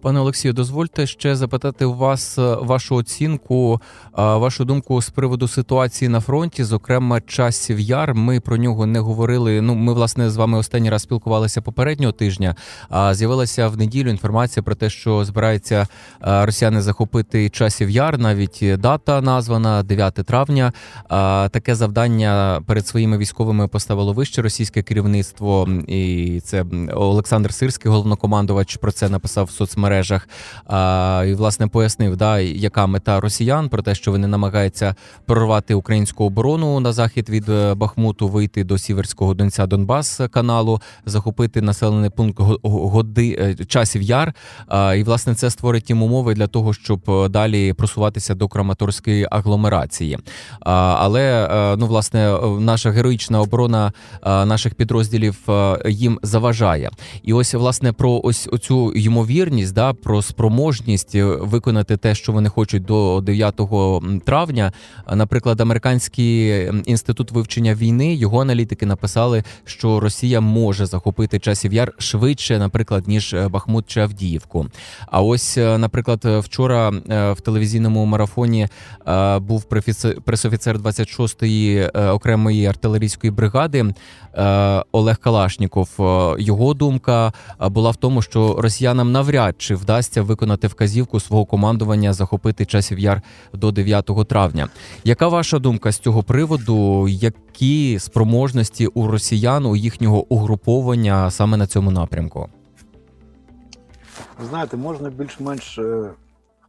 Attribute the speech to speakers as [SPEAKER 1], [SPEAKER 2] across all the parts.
[SPEAKER 1] Пане Олексію, дозвольте ще запитати у вас е, вашу оцінку, е, вашу думку з приводу ситуації на фронті, зокрема часів яр. Ми про нього не говорили. Ну, ми власне з вами останній раз спілкувалися попереднього тижня. А з'явилася в неділю інформація про те, що збираються е, росіяни захопити часів яр. Навіть дата названа 9 травня. Таке завдання перед своїми військовими поставило вище російське керівництво, і це Олександр Сирський, головнокомандувач, про це написав в соцмережах. А, І власне пояснив, да, яка мета росіян про те, що вони намагаються прорвати українську оборону на захід від е, Бахмуту, вийти до Сіверського Донця Донбас каналу, захопити населений пункт Годи е, часів яр. А, І власне це створить їм умови для того, щоб е, далі просуватися до Краматорської агломерації. А, Але ну власне наша героїчна оборона наших підрозділів їм заважає. І ось власне про ось оцю ймовірність, да про спроможність е, виконати те, що вони хочуть до 9 травня. Наприклад, американський інститут вивчення війни його аналітики написали, що Росія може захопити часів яр швидше, наприклад, ніж е, Бахмут чи Авдіївку. А ось, е, наприклад, вчора в телевізійному марафоні був пресофіцер 26-ї е, окремої артилерійської бригади Олег Калашніков. Його думка була в тому, що росіянам навряд чи вдасться виконати вказівку свого командування захопити часів яр до 9 травня. Яка ваша думка з цього приводу? Які спроможності у росіян у їхнього угруповання саме на цьому напрямку?
[SPEAKER 2] Ви знаєте, можна більш-менш е,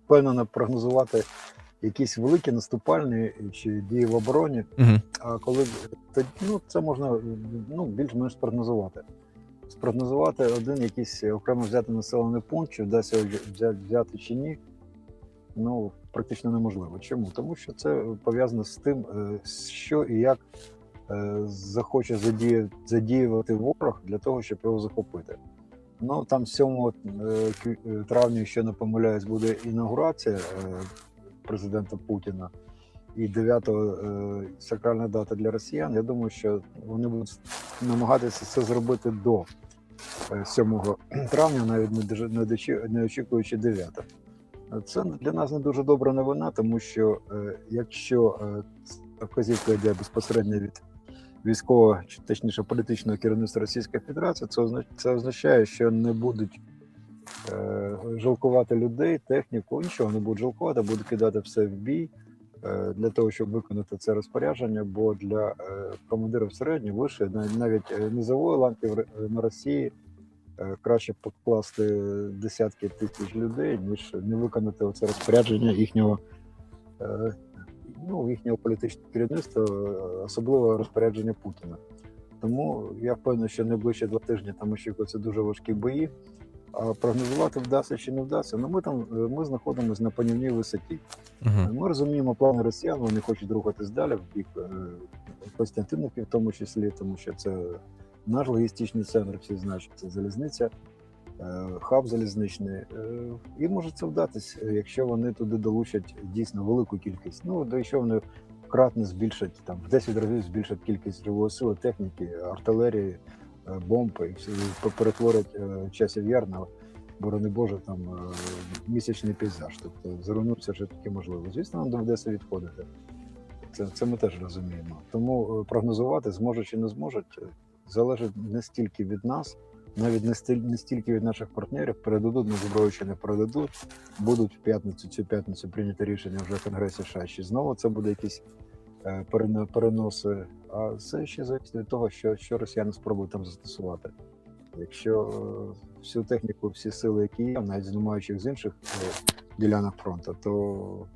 [SPEAKER 2] впевнено прогнозувати якісь великі наступальні чи дії в обороні.
[SPEAKER 1] Угу.
[SPEAKER 2] А коли то, ну, це можна ну, більш-менш спрогнозувати. Спрогнозувати один якийсь окремо взяти населений пункт, чи вдасться взяти чи ні, ну практично неможливо. Чому? Тому що це пов'язано з тим, е, що і як е, захоче задіювати ворог для того, щоб його захопити. Ну там 7 е, кві- е, травня, якщо не помиляюсь, буде інаугурація е, президента Путіна і 9 е, сакральна дата для росіян. Я думаю, що вони будуть намагатися це зробити до е, 7 травня, навіть не очікуючи 9. Це для нас не дуже добра новина, тому що е, якщо е, вказівка йде безпосередньо від військового, чи точніше політичного керівництва Російської Федерації, це означ- означає, що не будуть е, жалкувати людей, техніку, нічого не будуть жалкувати, будуть кидати все в бій е, для того, щоб виконати це розпорядження. Бо для е, командирів середньої, вище, нав- навіть е, низової ланки на Росії е, краще покласти десятки тисяч людей, ніж не виконати це розпорядження їхнього. е, Ну, їхнього політичного керівництва, е, особливо розпорядження Путіна. Тому я впевнений, що найближчі два тижні там очікуються дуже важкі бої. А прогнозувати вдасться чи не вдасться. Ну ми там е, ми знаходимося на панівній висоті.
[SPEAKER 1] Угу.
[SPEAKER 2] Ми розуміємо плани росіян, вони хочуть рухатись далі в бік е, Костянтинівки, в тому числі, тому що це наш логістичний центр, всі знають, що це залізниця, е, хаб залізничний. І може це вдатись, якщо вони туди долучать дійсно велику кількість. Ну, до якщо вони кратно збільшать там в 10 разів збільшать кількість живої сили, техніки, артилерії, е, бомб і перетворять е, часів яр на борони Боже, там е, місячний пейзаж. Тобто зруйнується вже таке можливо. Звісно, нам доведеться відходити. Це, це ми теж розуміємо. Тому прогнозувати зможуть чи не зможуть, залежить не стільки від нас, навіть не стіль- не стільки від наших партнерів, передадуть на зброю чи не передадуть. Будуть в п'ятницю цю п'ятницю прийняти рішення вже в Конгресі США, чи знову це буде перено- переноси. А це ще залежить від того, що, що росіяни спробують там застосувати. Якщо е, всю техніку, всі сили, які є, навіть знімаючи їх з інших е, ділянок фронту, то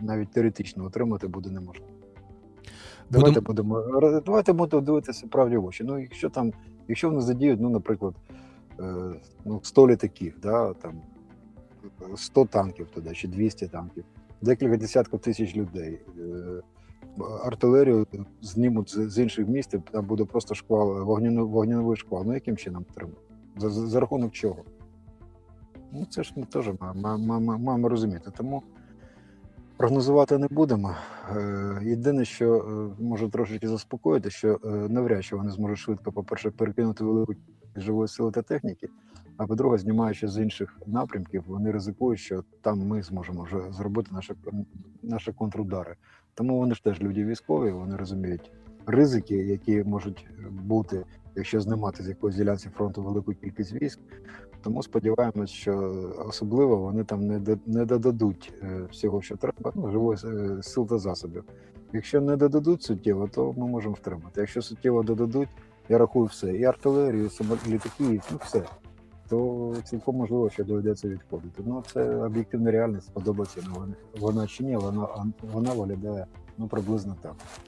[SPEAKER 2] навіть теоретично отримати буде неможливо. Давайте будемо давайте будемо дивитися правді в очі. Ну, якщо там, якщо вони задіють, ну, наприклад, е, ну, 100 літаків, да, там 100 танків туди, чи 200 танків, декілька десятків тисяч людей. Артилерію знімуть з, з інших міст, там буде просто шквал, вогняно, вогняновий шквал. Ну яким чином отримати? За, за, за рахунок чого? Ну це ж ми теж маємо, розуміти. Тому прогнозувати не будемо. Е, Єдине, що е, може трошечки заспокоїти, що е, навряд чи вони зможуть швидко, по-перше, перекинути велику живої сили та техніки. А по-друге, знімаючи з інших напрямків, вони ризикують, що там ми зможемо вже зробити наші, наші контрудари. Тому вони ж теж люди військові, вони розуміють ризики, які можуть бути, якщо знімати з якоїсь ділянці фронту велику кількість військ. Тому сподіваємось, що особливо вони там не, не додадуть е, всього, що треба, ну, живої е, сил та засобів. Якщо не додадуть суттєво, то ми можемо втримати. Якщо суттєво додадуть, я рахую все, і артилерію, і літаки, і ну все. То цілком можливо, що доведеться відходити. Ну це об'єктивна реальність, подобається вона, вона чи ні, вона, вона виглядає ну приблизно так.